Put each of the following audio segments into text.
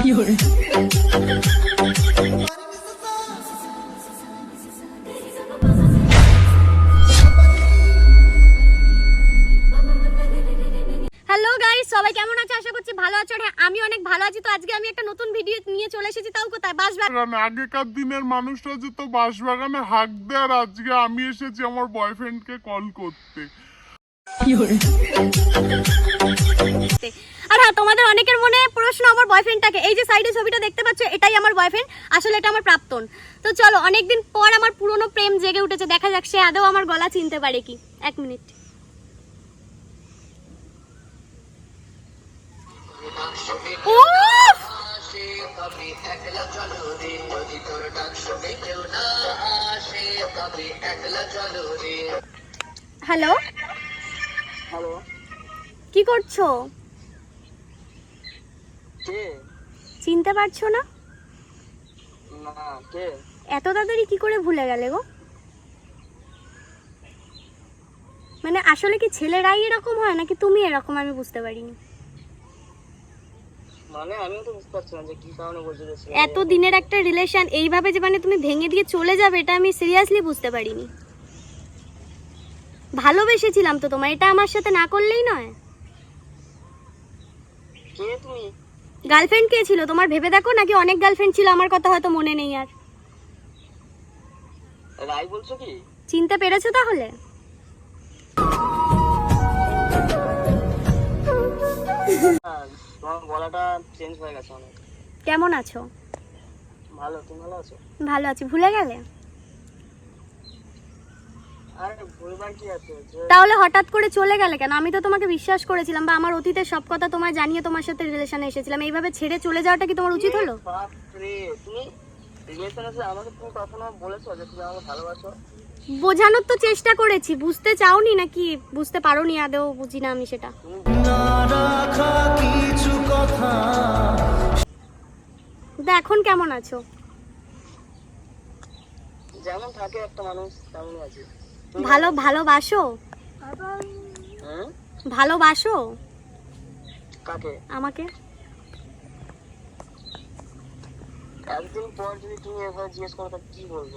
Hello guys সবাই কেমন আছে? আশা করছি ভালো আছো। হ্যাঁ আমি অনেক ভালো আছি। তো আজকে আমি একটা নতুন ভিডিও নিয়ে চলে এসেছি। তাও কোথায়? বাগানে আগেকার দিনের মানুষরা যেত বাঁশবাগানে হাঁক দেয় আর আজকে আমি এসেছি আমার বয়ফ্রেন্ডকে কল করতে। আর হ্যাঁ তোমাদের অনেকের মনে প্রশ্ন আমার বয়ফ্রেন্ডটাকে এই যে সাইডে ছবিটা দেখতে পাচ্ছ, এটাই আমার বয়ফ্রেন্ড আসলে এটা আমার প্রাক্তন তো চলো, অনেকদিন পর আমার পুরনো প্রেম জেগে উঠেছে, দেখা যাক সে আদৌ আমার গলা চিনতে পারে কি। এক মিনিট! হ্যালো হ্যালো কি করছ? কে? চিনতে পারছ না? না কে? এত তাড়াতাড়ি কি করে ভুলে গেলে গো? মানে আসলে কি ছেলেরাই এরকম হয় নাকি তুমি এরকম? আমি বুঝতে পারিনি। মানে আমিও তো বুঝতে পারছি না যে কি কারণে বলছে এত দিনের একটা রিলেশন এইভাবে যে মানে তুমি ভেঙে দিয়ে চলে যাবে এটা আমি সিরিয়াসলি বুঝতে পারিনি। ভালোবেসেছিলাম তো তোমার এটা আমার সাথে না করলেই নয়। কে তুমি? গার্লফ্রেন্ড কে ছিল? তোমার ভেবে দেখো নাকি অনেক গার্লফ্রেন্ড ছিল? আমার কথা হয়তো মনে নেই আর। রাই বলছো কি? চিনতে পেরেছ তাহলে? তোমার গলাটা চেঞ্জ হয়ে গেছে অনেক। কেমন আছো? ভালো তুমি ভালো আছো? ভালো আছি। ভুলে গেলে আরে ভুলবার কি আছে যে তাহলে হঠাৎ করে চলে গেলে কেন? আমি তো তোমাকে বিশ্বাস করেছিলাম বা আমার অতীতের সব কথা তোমায় জানিয়ে তোমার সাথে রিলেশনে এসেছিলাম। এইভাবে ছেড়ে চলে যাওয়াটা কি তোমার উচিত হলো? বাপ রে তুমি রিলেশন আছে আমাকে তুমি কখনো বলেছ যে তুমি আমাকে ভালোবাসো? বোঝানোর তো চেষ্টা করেছি। বুঝতে চাওনি নাকি? বুঝতে পারোনি আদেও বুঝি না আমি সেটা। এখন কেমন আছো? যেমন থাকে একটা মানুষ তেমনই আছে। ভালো ভালোবাসো? ভালোবাসো? কাকে? আমাকে? একদিন পর যদি তুমি এভাবে জিজ্ঞেস করো কি বলব?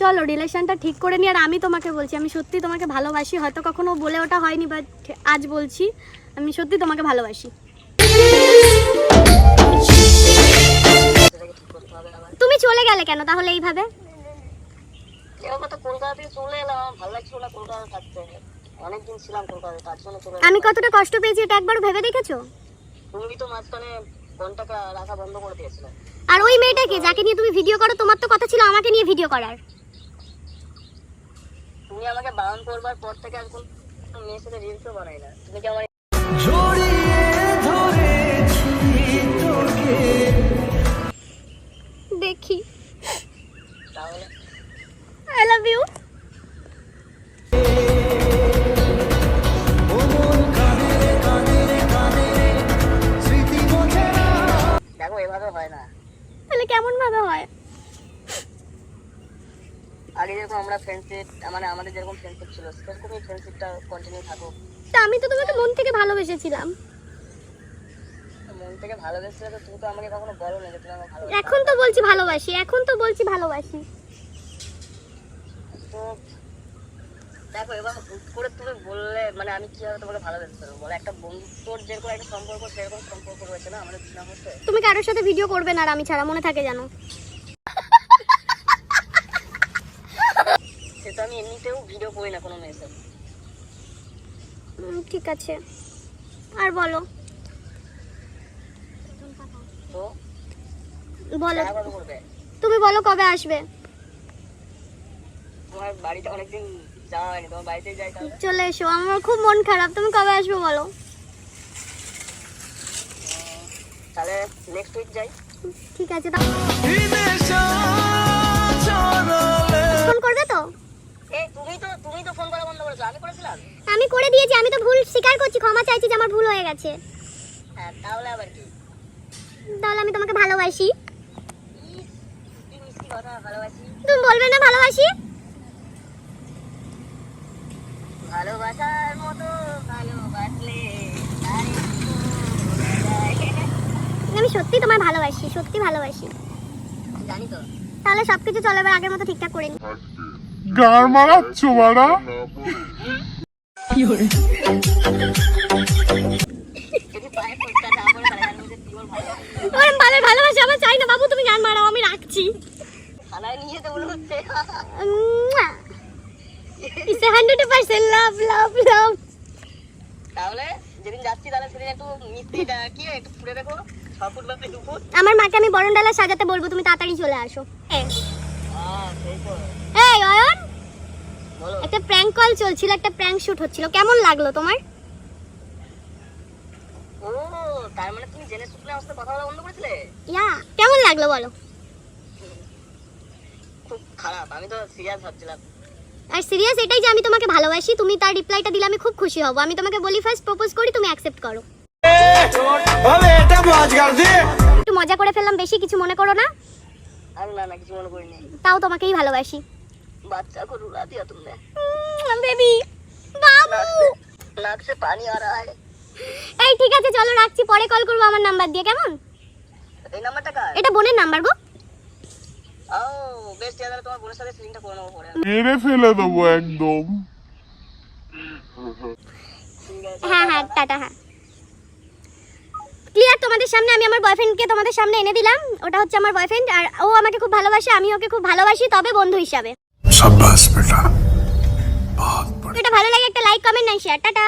চলো রিলেশনটা ঠিক করে নি আর আমি তোমাকে বলছি আমি সত্যি তোমাকে ভালোবাসি হয়তো কখনো বলে ওটা হয়নি বাট আজ বলছি আমি সত্যি তোমাকে ভালোবাসি। তুমি চলে গেলে কেন তাহলে এইভাবে? এবার তো কলকাতা থেকে চলে এলাম ভালো লাগছিল না কলকাতা থাকতে। অনেকদিন ছিলাম কলকাতায় তার জন্য চলে আমি কতটা কষ্ট পেয়েছি এটা একবার ভেবে দেখেছ? তুমি তো মাঝখানে কন্টাক্ট রাখা বন্ধ করে দিয়েছিলে। আর ওই মেয়েটাকে যাকে নিয়ে তুমি ভিডিও করো তোমার তো কথা ছিল আমাকে নিয়ে ভিডিও করার। তুমি আমাকে বারণ করবার পর থেকে আর কোন মেয়ের সাথে রিলসও বানাই না। তুমি কি আমার আগে যেরকম আমরা ফ্রেন্ডশিপ মানে আমাদের যেরকম ফ্রেন্ডশিপ ছিল সেরকমই ফ্রেন্ডশিপটা কন্টিনিউ থাকুক। তা আমি তো তোমাকে মন থেকে ভালোবেসেছিলাম। মন থেকে ভালোবেসে তো তুমি তো আমাকে কখনো বলো না যে তুমি আমাকে ভালোবাসো এখন তো বলছি ভালোবাসি এখন তো বলছি ভালোবাসি। তো দেখো এবার হুট করে তুমি বললে মানে আমি কীভাবে তোমাকে ভালোবেসে পারব বলো একটা বন্ধুত্বর যেরকম একটা সম্পর্ক সেরকম সম্পর্ক রয়েছে না আমাদের দুজনের মধ্যে? তুমি কারোর সাথে ভিডিও করবে না আর আমি ছাড়া মনে থাকে জানো সে তো আমি এমনিতেও ভিডিও করি না কোনো মেয়ের সাথে। ঠিক আছে। আর বলো। তো? বলো। কবে তুমি বলো কবে আসবে? তোমার বাড়িতে অনেকদিন যাওয়া হয়নি তোমার বাড়িতেই যাই তাহলে। চলে এসো আমার খুব মন খারাপ। তুমি কবে আসবে বলো? তাহলে নেক্সট উইক যাই। ঠিক আছে ফোন করবে তো এই তুমি তো তুমি তো ফোন করা বন্ধ করেছ আমি করেছিলাম আমি করে দিয়েছি আমি তো ভুল স্বীকার করছি ক্ষমা চাইছি যে আমার ভুল হয়ে গেছে। হ্যাঁ তাহলে আবার কি? তাহলে আমি তোমাকে ভালোবাসি। তুমি বলবে না ভালোবাসি? ভালোবাসার মতো ভালোবাসলে। আমি সত্যি তোমায় ভালোবাসি সত্যি ভালোবাসি। জানি তো। তাহলে সবকিছু চলে এবার আগের মতো ঠিকঠাক করে নি। গার মারাচ্ছ বাড়া? ভালোবাসা আমার চাই না। বাবু তুমি গান মারাও আমি রাখছি। It's hundred percent love love love তাহলে যেদিন যাচ্ছি তাহলে সেদিন একটু কি একটু দেখো। আমার মাকে আমি বরণডালা সাজাতে বলব তুমি তাড়াতাড়ি চলে আসো। হ্যাঁ সেই তো। একটা প্র্যাঙ্ক কল চলছিল একটা প্র্যাঙ্ক শুট হচ্ছিল। কেমন লাগল তোমার? কেমন লাগল বলো? খুব সিরিয়াস আর সিরিয়াস এটাই যে আমি তোমাকে ভালোবাসি তুমি তার রিপ্লাইটা দিলে আমি খুব খুশি হব। আমি তোমাকে বলি ফার্স্ট প্রপোজ করি তুমি অ্যাকসেপ্ট করো। একটু মজা করে ফেললাম বেশি কিছু মনে করো না। তাও তোমাকেই ভালোবাসি। बच्चा को रुला दिया तुमने বেবি বাবু नाक से पानी आ रहा है এই ঠিক আছে চলো রাখছি পরে কল করবো আমার নাম্বার দিয়ে কেমন এই নাম্বারটা কার এটা বোনের নাম্বার গো ও বেশ ঠিক আছে তোমার বোনের সাথে সিলিংটা করে নেবো পরে মেরে ফেলে দেবো একদম ঠিক আছে হ্যাঁ হ্যাঁ টাটা হ্যাঁ ক্লিয়ার তোমাদের সামনে আমি আমার বয়ফ্রেন্ডকে তোমাদের সামনে এনে দিলাম ওটা হচ্ছে আমার বয়ফ্রেন্ড আর ও আমাকে খুব ভালোবাসে আমি ওকে খুব ভালোবাসি তবে বন্ধু হিসাবে এটা ভালো লাগে একটা লাইক কমেন্ট নাই শেয়ার টাটা।